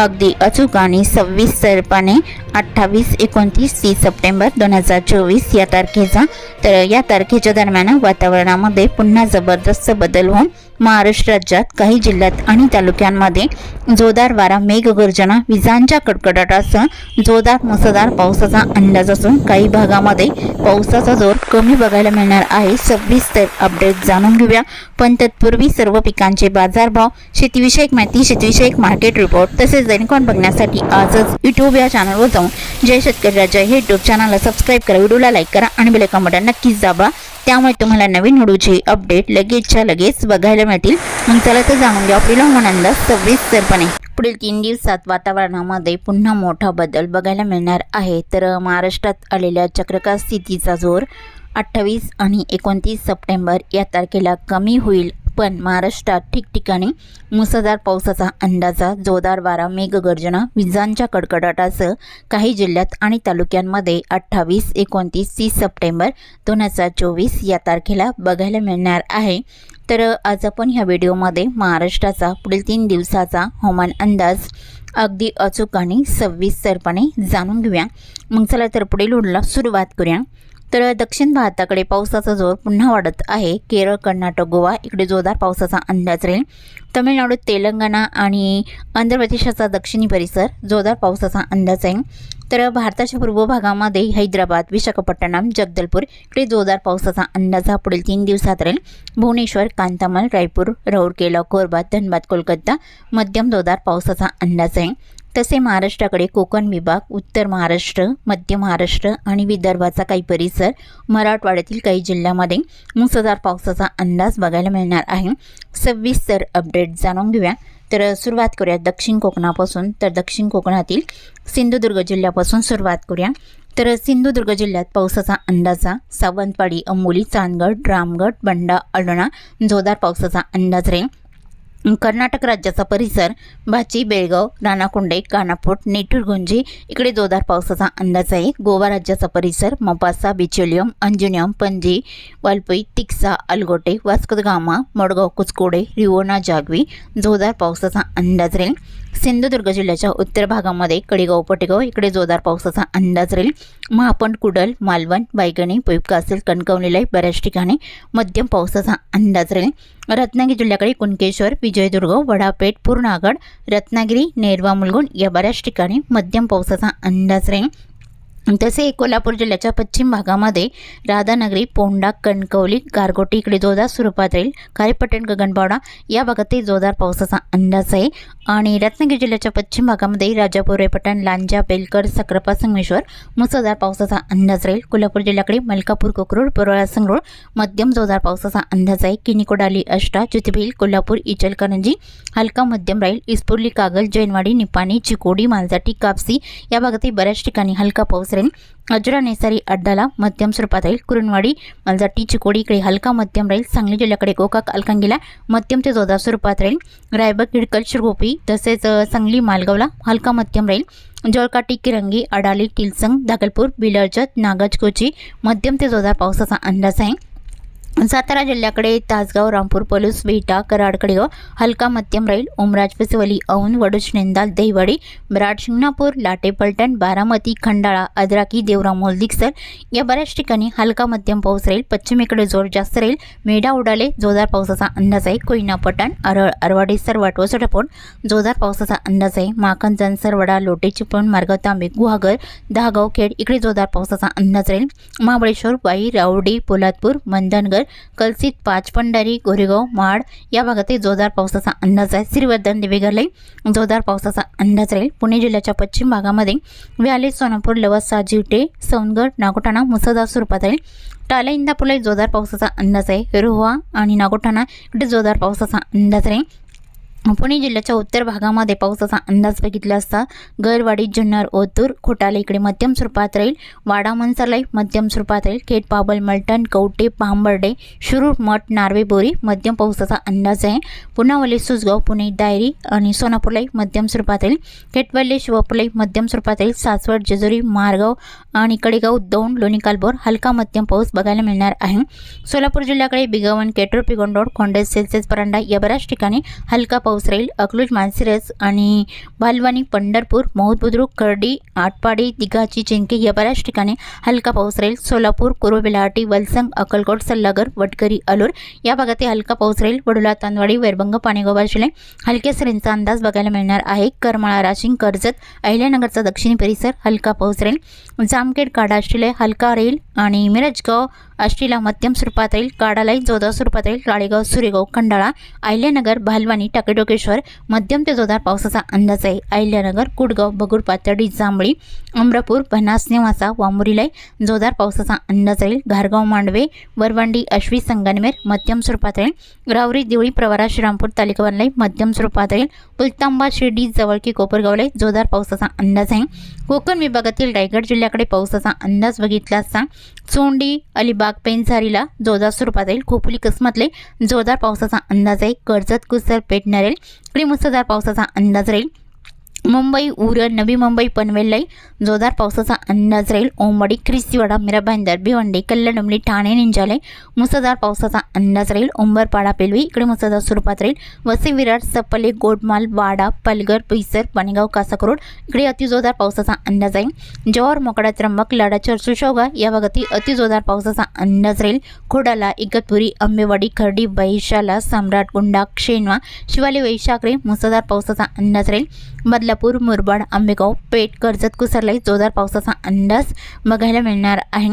अगदी अचूक आणि सविस्तरपणे अठ्ठावीस एकोणतीस तीस सप्टेंबर दोन हजार चोवीस या तारखेचा. तर या तारखेच्या दरम्यान वातावरणामध्ये पुन्हा जबरदस्त बदल होऊन महाराष्ट्र राज्यात काही जिल्ह्यात आणि तालुक्यांमध्ये जोरदार वारा मेघगर्जना विजांच्या कडकडाटासह जोरदार मुसळधार पावसाचा अंदाज असून काही भागामध्ये पावसाचा जोर कमी बघायला मिळणार आहे. सविस्तर अपडेट जाणून घेऊया. पण तत्पूर्वी सर्व पिकांचे बाजारभाव शेतीविषयक माहिती शेतीविषयक मार्केट रिपोर्ट तसेच दैनिकॉन बघण्यासाठी आजच युट्यूब या चॅनलवर जाऊन जय शेतकरी राजा हे युट्यूब चॅनलला सबस्क्राईब करा व्हिडिओला लाईक करा आणि बेलेकॉन बटन नक्कीच दाबा. त्यामुळे तुम्हाला नवीन व्हिडिओचे अपडेट लगेचच्या लगेच बघायला मिळतील. मग चला तर जाणून घ्या आपल्याला हवामान सव्वीस सविस्तरपणे पुढील तीन दिवसात वातावरणामध्ये पुन्हा मोठा बदल बघायला मिळणार आहे. तर महाराष्ट्रात आलेल्या चक्रकार स्थितीचा जोर अठ्ठावीस आणि एकोणतीस सप्टेंबर या तारखेला कमी होईल पण महाराष्ट्रात ठिकठिकाणी मुसळधार पावसाचा अंदाजा जोरदार वारा मेघगर्जना विजांच्या कडकडाटासह काही जिल्ह्यात आणि तालुक्यांमध्ये अठ्ठावीस एकोणतीस तीस सप्टेंबर दोन हजार चोवीस या तारखेला बघायला मिळणार आहे. तर आज आपण ह्या व्हिडिओमध्ये महाराष्ट्राचा पुढील तीन दिवसाचा हवामान अंदाज अगदी अचूक आणि सविस्तरपणे जाणून घेऊया. मग चला तर पुढील व्हिडिओला सुरुवात करूया. तर दक्षिण भारताकडे पावसाचा जोर पुन्हा वाढत आहे. केरळ कर्नाटक गोवा इकडे जोरदार पावसाचा अंदाज राहील. तमिळनाडू तेलंगणा आणि आंध्र प्रदेशाचा दक्षिणी परिसर जोरदार पावसाचा अंदाज आहे तर भारताच्या पूर्व भागामध्ये हैदराबाद विशाखापट्टणम जगदलपूर इकडे जोरदार पावसाचा अंदाज हा पुढील तीन दिवसात राहील. भुवनेश्वर कांतामल रायपूर राऊरकेला कोरबा धनबाद कोलकाता मध्यम जोरदार पावसाचा अंदाज आहे तसे महाराष्ट्राकडे कोकण विभाग उत्तर महाराष्ट्र मध्य महाराष्ट्र आणि विदर्भाचा काही परिसर मराठवाड्यातील काही जिल्ह्यामध्ये मुसळधार पावसाचा अंदाज बघायला मिळणार आहे. सविस्तर अपडेट जाणून घेऊया. तर सुरुवात करूया दक्षिण कोकणापासून. तर दक्षिण कोकणातील सिंधुदुर्ग जिल्ह्यापासून सुरुवात करूया. तर सिंधुदुर्ग जिल्ह्यात पावसाचा अंदाजा सावंतवाडी अंबोली चांदगड रामगड बंडा अडणा जोरदार पावसाचा अंदाज राहील. कर्नाटक राज्याचा परिसर भाची बेळगाव राणाकुंडे कानापूट नेटुरगुंजी इकडे जोरदार पावसाचा अंदाज आहे. गोवा राज्याचा परिसर मोपासा बिचोलियम अंजुनियम पणजी वालपई तिक्सा अलगोटे वास्कोदगामा मडगाव कुचकोडे रिवोना जागवी जोरदार पावसाचा अंदाज राहील. सिंधुदुर्ग जिल्ह्याच्या उत्तर भागामध्ये कडेगाव पटेगाव इकडे जोरदार पावसाचा अंदाज राहील. महापण कुडल मालवण बायगणी पैपका असेल कणकवलीला बऱ्याच ठिकाणी मध्यम पावसाचा अंदाज राहील. रत्नागिरी जिल्ह्याकडे कुणकेश्वर विजयदुर्ग वडापेठ पूर्णागड रत्नागिरी नेरवा मुलगुण या बऱ्याच ठिकाणी मध्यम पावसाचा अंदाज राहील. तसे कोल्हापूर जिल्ह्याच्या पश्चिम भागामध्ये राधानगरी पोंडा कणकवली गारगोटी इकडे जोरदार स्वरूपात राहील. खारेपट्टण गगनबावडा या भागातही जोरदार पावसाचा अंदाज आहे. आणि रत्नागिरी जिल्ह्याच्या पश्चिम भागामध्ये राजापूर रेपटण लांजा बेलकर सक्रापा संगमेश्वर मुसळधार पावसाचा अंदाज राहील. कोल्हापूर जिल्ह्याकडे मलकापूर कोकरूड परोळा संगरूळ मध्यम जोरदार पावसाचा अंदाज आहे. किनिकोडाली अष्टा ज्योतिबील कोल्हापूर इचलकरंजी हलका मध्यम राहील. इस्पुर्ली कागल जैनवाडी निपाणी चिकोडी मालजाटी कापसी या भागातही बऱ्याच ठिकाणी हलका पाऊस राहील. अजरा नेसारी अड्डाला मध्यम स्वरूपात राहील. कुरुणवाडी मलजाटी चिकोडी इकडे हलका मध्यम राहील. सांगली जिल्ह्याकडे गोकाक अलकांगीला मध्यम ते जोरदार स्वरूपात राहील. रायबग किडकल शिरगोपी तसेच सांगली मालगावला हलका मध्यम राहील. जळकाटी किरंगी अडाली टिलसंग दागलपूर बिलरजत नागजकोची मध्यम ते जोरदार पावसाचा अंदाज आहे. सातारा जिल्ह्याकडे तासगाव रामपूर पलूस बेटा कराडकडेगाव हलका मध्यम राहील ओमराज पिसवली औंध वडूज नेंदाल दहिवाडी ब्राड शिंगणापूर लाटे पलटण बारामती खंडाळा अद्राकी देवरा मोलदिक्सर या बऱ्याच ठिकाणी हलका मध्यम पाऊस राहील. पश्चिमेकडे जोर जास्त राहील. मेढा उडाले जोरदार पावसाचा अंदाज आहे. कोयना अरळ अरवाडी सरवाट वसोटापोट जोरदार पावसाचा अंदाज आहे. माखनजन जनसरवडा लोटे चिपळूण मार्ग तांबे गुहागर दहागाव खेड इकडे जोरदार पावसाचा अंदाज राहील. महाबळेश्वर वाई रावडी पोलादपूर मंदनगर कलसित पाचपंडारी गोरेगाव माड या भागातही जोरदार पावसाचा अंदाज आहे. श्रीवर्धन देवेगरलाही जोरदार पावसाचा अंदाज राहील. पुणे जिल्ह्याच्या पश्चिम भागामध्ये व्याले सोनापूर लवासा जिवटे सोनगड नागोठाणा मुसळधार स्वरूपात राहील. टाला इंदापूरला जोरदार पावसाचा अंदाज आहे. रोहा आणि नागोठाणा इकडे जोरदार पावसाचा अंदाज राहील. पुणे जिल्ह्याच्या उत्तर भागामध्ये पावसाचा अंदाज बघितला असता गैरवाडी जुन्नर ओतूर खोटाले इकडे मध्यम स्वरूपात राहील. वाडा मनसरलाई मध्यम स्वरूपात राहील. खेड पाबल मलटण कवटे पांबर्डे शिरूर मठ नार्वे बोरी मध्यम पावसाचा अंदाज आहे. पुनावले सुसगाव पुणे डायरी आणि सोनापूरलाई मध्यम स्वरूपात राहील. खेटवल्ले शिवापूरलाई मध्यम स्वरूपात राहील. सासवड जेजुरी मारगाव आणि कडेगाव दौंड लोणी कालबोर हलका मध्यम पाऊस बघायला मिळणार आहे. सोलापूर जिल्ह्याकडे बिगावन केटोर पिगोंडोड खोंडे सेल्सेस परांडा या बऱ्याच ठिकाणी हलका पाऊस राहील अकलूज मानसिरस आणि बालवानी पंढरपूर मौद बुद्रुक आटपाडी दिघाची चिंके या बऱ्याच ठिकाणी हलका पाऊस राहील सोलापूर कुरुळ वलसंग अक्कलकोट सल्लागर वटकरी अलूर या भागातही हलका पाऊस राहील वडुला तांदवाडी वैरभंग पाणीगोबा जिल्हे हलक्या सरींचा अंदाज बघायला मिळणार आहे. करमाळा राशिंग कर्जत अहिल्यानगरचा दक्षिणी परिसर हलका पाऊस राहील जामखेड काडा आष्टीला हलका राहील आणि मिरजगाव आष्टीला मध्यम स्वरूपात राहील काडालाई जोधा स्वरूपात राहील राळेगाव सुरेगाव खंडाळा अहिल्यानगर भालवानी टाकेटोकेश्वर मध्यम ते जोरदार पावसाचा अंदाज आहे. अहिल्यानगर कुडगाव बगुड पातळी जांभळी अमरापूर बनास नेवासा वामुरीलाई जोरदार पावसाचा अंदाज राहील घारगाव मांडवे वरवंडी अश्वी संगनमेर मध्यम स्वरूपात राहील रावरी देवळी प्रवारा श्रीरामपूर तालुक्यावरलाई मध्यम स्वरूपात राहील पुलतांबा शिर्डी जवळकी कोपरगावलाई जोरदार पावसाचा अंदाज आहे. कोकण विभागातील रायगड जिल्ह्याकडे पावसाचा अंदाज बघितला असता चोंडी अलिबाग पेंझारीला जोरदार स्वरूपात राहील खोपोली कसमतले जोरदार पावसाचा अंदाज आहे. कर्जत कुसर पेटणारे नरेल इकडे मुसळधार पावसाचा अंदाज राहील मुंबई उरण नवी मुंबई पनवेललाई जोरदार पावसाचा अंदाज राहील. ओंबडी ख्रिस्तीवाडा मीरा भाईंदर कल्लडुमली ठाणे निंजाले मुसळधार पावसाचा अंदाज राहील. उंबरपाडा पेलवी इकडे मुसळधार स्वरूपात राहील. वसई विरार सपले गोडमाल वाडा पलगर पैसर पाणीगाव कासाकरोड इकडे अतिजोरदार पावसाचा अंदाज आहे जवाहर मोकडा त्र्यंबक लाडा चर्चू शोगा या भागातील अतिजोरदार पावसाचा अंदाज राहील. खोडाला इगतपुरी आंबेवाडी खर्डी वैशाला सम्राट गुंडा क्षेनवा शिवाली वैशाखरे मुसळधार पावसाचा अंदाज राहील. बदलापूर मुरबाड आंबेगाव पेठ कर्जत कुसरलाई जोरदार पावसाचा अंदाज बघायला मिळणार आहे.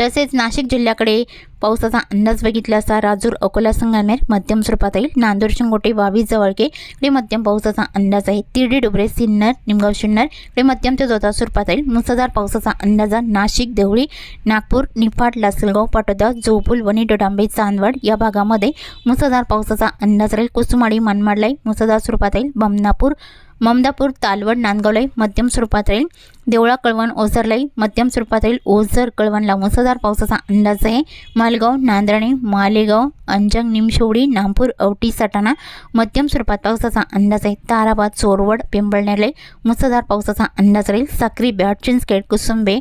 तसेच नाशिक जिल्ह्याकडे पावसाचा अंदाज बघितला असता राजूर अकोला संगमेर मध्यम स्वरूपात येईल नांदूर शिंगोटे वावी जवळके इकडे मध्यम पावसाचा अंदाज आहे. तिरडी डुबरे सिन्नर निमगाव शिन्नर इकडे मध्यम ते जोरदार स्वरूपात येईल मुसळधार पावसाचा अंदाज नाशिक देवळी नागपूर निफाड लासलगाव पाटोदा जोपूल वणी डोडांबे चांदवड या भागामध्ये मुसळधार पावसाचा अंदाज राहील. कुसुमाडी मनमाडलाई मुसळधार स्वरूपात येईल बमनापूर ममदापूर तालवड नांदगावलाई मध्यम स्वरूपात राहील देवळा कळवण ओझरलाई मध्यम स्वरूपात राहील ओझर कळवणला मुसळधार पावसाचा अंदाज आहे. मालगाव नांदणे मालेगाव अंजंग निमशेवडी नागपूर औटी सटाणा मध्यम स्वरूपात पावसाचा अंदाज आहे. ताराबाद चोरवड पिंपळनेरले मुसळधार पावसाचा अंदाज राहील. साक्री बॅट चिंचखेड कुसुंबे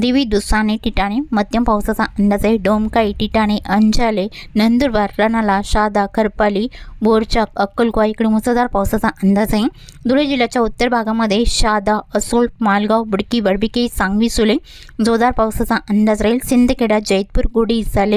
देवी दुसाने टिटाणे मध्यम पावसाचा अंदाज आहे. डोमकाई टिटाणे अंजाले नंदुरबार रणाला शादा खरपाली बोरचाक अक्कलकुवा इकडे मुसळधार पावसाचा अंदाज आहे. धुळे जिल्ह्याच्या उत्तर भागामध्ये शादा असोल मालगाव बुडकी बडबिके सांगवी सुले जोरदार पावसाचा अंदाज राहील. सिंदखेडा जैतपूर गुडी साले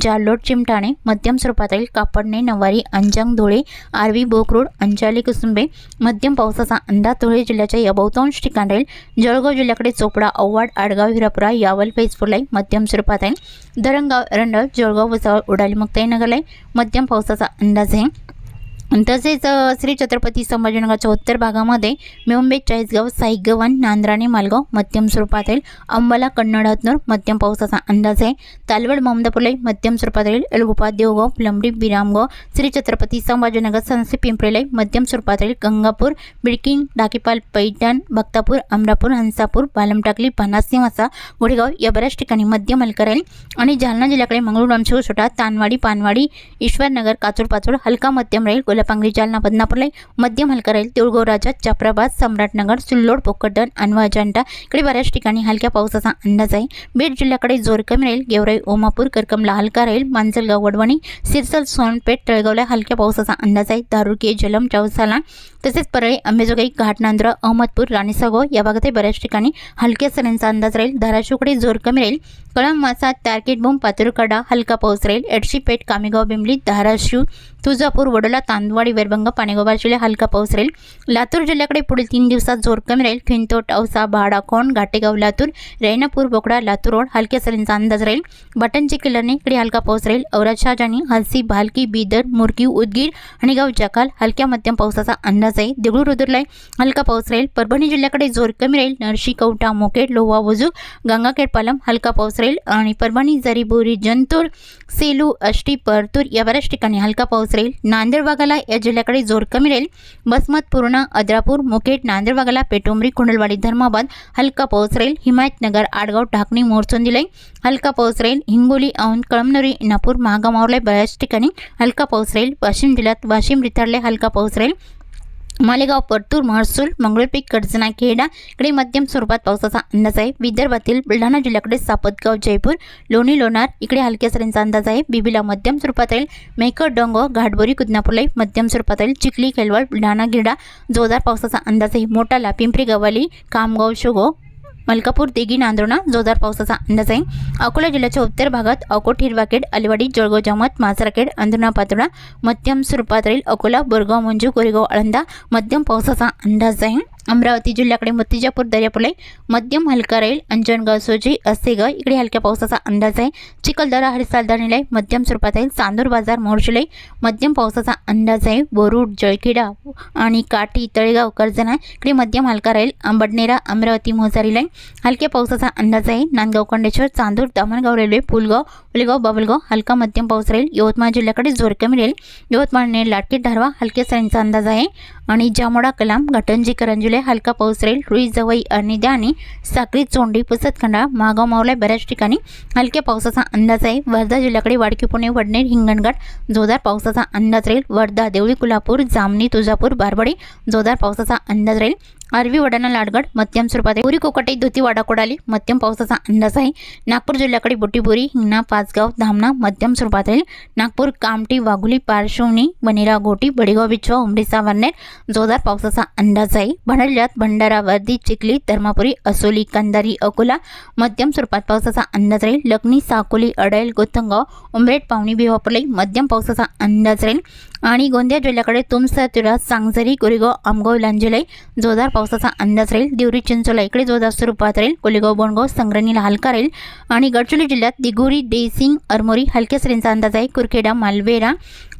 जालोट चिमटाणे मध्यम स्वरूपातील कापडणे नवारी अंजंग धुळे आरवी बोकरोड अंजाली कुसुंबे मध्यम पावसाचा अंदाज धुळे जिल्ह्याच्या या बहुतांश ठिकाण राहील जळगाव जिल्ह्याकडे चोपडा औवाड आडगाव हिरापुरा यावल फैजपूरलाई मध्यम स्वरूपात आहे. धरणगाव एरंडळ जळगाव भुसावळ उडाली मुक्ताईनगरलाई मध्यम पावसाचा अंदाज आहे. तसेच श्री छत्रपती संभाजीनगरच्या उत्तर भागामध्ये मुंबई चाळीसगाव साईगवन नांद्राणे मालगाव मध्यम स्वरूपात येईल. अंबाला कन्नड हतनूर मध्यम पावसाचा अंदाज आहे. तालवड ममदापूरलाई मध्यम स्वरूपात येईल. एलगुपा देवगाव प्लंबडी बिरामगाव श्री छत्रपती संभाजीनगर सनसे पिंपरीलाई मध्यम स्वरूपात येईल. गंगापूर बिडकिंग डाकीपाल पैठण भक्तापूर अमरापूर हंसापूर बालमटाकली पन्नास निवासा गुडेगाव या बऱ्याच ठिकाणी मध्यम हलका राहील आणि जालना जिल्ह्याकडे मंगळूर अमशेव छोटा तानवाडी पानवाडी ईश्वरनगर काचूर पाचूर हलका मध्यम राहील. कोल्हापांगरी जालना बदनापूरलाई मध्यम हलका राहील तिळगाव राजा जाफराबाद सम्राटनगर सिल्लोड पोकटन अनवा अजांटा इकडे बऱ्याच ठिकाणी हलक्या पावसाचा अंदाज आहे. बीड जिल्ह्याकडे जोर कमी राहील गेवराई ओमापूर करकमला हलका राहील मांजलगाव वडवणी सिरसल सोनपेठ तळगावला हलक्या पावसाचा अंदाज आहे. दारुके जलम चौसाला तसेच परळी अंबेजोगाई घाटनांद्र अहमदपूर राणीसागो या भागातही बऱ्याच ठिकाणी हलक्या सरींचा अंदाज राहील. धाराशिवकडे जोर कमी राहील. कळम तारकेट तारकेटबोम पातुरकडा हलका पाऊस राहील. एडशीपेठ कामेगाव बिंबली धाराशिव तुळजापूर वडोला तांदवाडी वेरभंग पाणेगोबा जिल्हे हलका पाऊस राहील. लातूर जिल्ह्याकडे पुढील तीन दिवसात जोर कमी राहील. खिंतोट औसा भाडा खोंड घाटेगाव लातूर रेणापूर बोकडा लातूर रोड हलक्या सरींचा अंदाज राहील. बटनची किल्ल्याने इकडे हलका पाऊस राहील. औरत शहाजानी हलसी भालकी बिदर मुरकी उदगीर आणि गाव जकाल हलक्या मध्यम पावसाचा अंदाज अंदाज आहे देगलूर हलका पाऊस राहील. परभणी जिल्ह्याकडे जोर कमी राहील. नरशी कवठा मोकेट लोहा वजू गंगाखेड पालम हलका पाऊस राहील. आणि परभणी जरीबोरी जंतूर सेलू अष्टी परतूर या बऱ्याच ठिकाणी हलका पाऊस राहील. नांदेड भागाला या जिल्ह्याकडे जोर कमी राहील. बसमत पूर्णा अद्रापूर मुखेड नांदेड भागाला पेटोमरी कुंडलवाडी धर्माबाद हलका पाऊस राहील. हिमायतनगर आडगाव ढाकणी मोरचोंदिलाई हलका पाऊस राहील. हिंगोली औंध कळमनुरी नागपूर महागामावला बऱ्याच ठिकाणी हलका पाऊस राहील. वाशिम जिल्ह्यात वाशिम रिथाडले हलका पाऊस राहील. मालेगाव परतूर महसूल मंगळपीक कडजना खेडा इकडे मध्यम स्वरूपात पावसाचा अंदाज आहे. विदर्भातील बुलढाणा जिल्ह्याकडे सापतगाव जयपूर लोणी लोणार इकडे हलक्या सरींचा अंदाज आहे. बिबीला मध्यम स्वरूपात राहील. मेकर डोंगो घाटबोरी कुदनापूरला मध्यम स्वरूपात राहील. चिखली खेलवाड बुलढाणा गिरडा जोरदार पावसाचा अंदाज आहे. मोठाला पिंपरी गव्हाली कामगाव शुगो मलकापूर दिघी नांदोणा जोरदार पावसाचा अंदाज आहे. अकोला जिल्ह्याच्या उत्तर भागात अकोट हिरवाखेड अलिवाडी जळगाव जामत माजराखेड अंधना पातोडा मध्यम स्वरूपात राहील अकोला बोरगाव मंजू कोरेगाव आळंदा मध्यम पावसाचा अंदाज आहे. अमरावती जिल्ह्याकडे मुत्तिजापूर दर्यापुलाई मध्यम हलका राहील. अंजनगाव सोजी असेगाव इकडे हलक्या पावसाचा अंदाज आहे. चिखलदरा हरिसालदानीलाई मध्यम स्वरूपात राहील चांदूर बाजार मोर्शिलाई मध्यम पावसाचा अंदाज आहे. बोरूड जळखेडा आणि काठी तळेगाव कर्जना इकडे मध्यम हलका राहील. अंबडनेरा अमरावती मोजारीलाई हलक्या पावसाचा अंदाज आहे. नांदगाव खंडेश्वर चांदूर दामणगाव रेल्वे पुलगाव उलेगाव बाबलगाव हलका मध्यम पाऊस राहील. यवतमाळ जिल्ह्याकडे जोर कमी राहील. यवतमाळने लाटके धारवा हलक्या सरींचा अंदाज आहे. आणि जामोडा कलाम घटंजी करंजुले हलका पाऊस राहील रुई जवई आणि द्यानी साक्री चोंडी पुसतखंडा मागाव मावला बऱ्याच ठिकाणी हलक्या पावसाचा अंदाज आहे. वर्धा जिल्ह्याकडे वाडकी पुणे वडनेर हिंगणघाट जोरदार पावसाचा अंदाज राहील. वर्धा देवळी कोल्हापूर जामणी तुळजापूर बारबडी जोरदार पावसाचा अंदाज राहील. अरबी वडाणा लाडगड मध्यम स्वरूपात आहे पुरी कोकटे धुती वाडा कोडाली मध्यम पावसाचा अंदाज आहे नागपूर जिल्ह्याकडे बोटीबोरी हिंगणा पाचगाव धामणा मध्यम स्वरूपात राहील नागपूर कामठी वाघुली पारशिवणी बनेरा गोटी बडेगाव बिछवा उमडीसा वरनेर जोरदार पावसाचा अंदाज आहे भंडारा जिल्ह्यात भंडारा वर्दी चिखली धर्मापुरी असोली कंदारी अकोला मध्यम स्वरूपात पावसाचा अंदाज राहील लग्नी साकोली अडैल गोथंगाव उमरेड पावणी बिवापलाई मध्यम पावसाचा अंदाज राहील आणि गोंदिया जिल्ह्याकडे तुमसा तुरा सांगझरी कोरेगाव आमगाव लांजेलाई जोरदार पावसाचा अंदाज राहील. दिवरी चिंचोला इकडे जोरदार स्वरूपात राहील. कोलेगाव बोंडगाव संग्रणीला हलका राहील. आणि गडचिरोली जिल्ह्यात दिगोरी देसिंग अरमोरी हलक्या सरींचा अंदाज आहे. कुरखेडा मालवेरा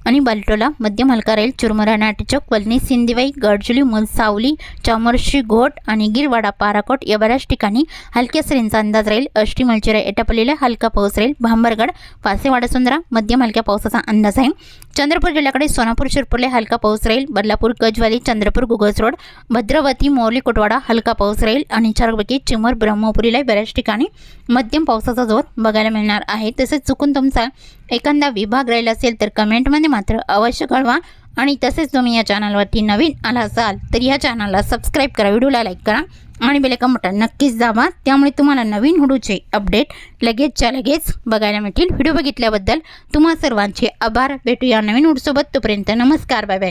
आणि बालटोला मध्यम हलका राहील. चुरमुरा नाटेचौक वलनी सिंदिवाई गडचुली मुलसावली चामरशी घोट आणि गिरवाडा पाराकोट या बऱ्याच ठिकाणी हलक्या सरींचा अंदाज राहील. अष्टी मलचिरा एटापल्लीला हलका पाऊस राहील. भांबरगड पासेवाडा सुंदरा मध्यम हलक्या पावसाचा अंदाज आहे. चंद्रपूर जिल्ह्याकडे सोनापूर शिरपूरले हलका पाऊस राहील. बदलापूर गजवाली चंद्रपूर गुगस रोड भद्रवती मोरली कोटवाडा हलका पाऊस राहील. आणि चारपैकी चिमूर ब्रह्मपुरीला बऱ्याच ठिकाणी मध्यम पावसाचा जोर बघायला मिळणार आहे. तसेच चुकून तुमचा एखादा विभाग राहिला असेल तर कमेंटमध्ये मात्र अवश्य कळवा. आणि तसेच तुम्ही या चॅनलवरती नवीन आला असाल तर या चॅनलला सबस्क्राईब करा. व्हिडिओला लाईक करा. आणि बेलेका बटन नक्कीच दाबा. त्यामुळे तुम्हाला नवीन हुडूचे अपडेट लगेचच्या लगेच बघायला मिळतील. व्हिडिओ बघितल्याबद्दल तुम्हा सर्वांचे आभार. भेटूया नवीन हुडसोबत तोपर्यंत नमस्कार. Bye bye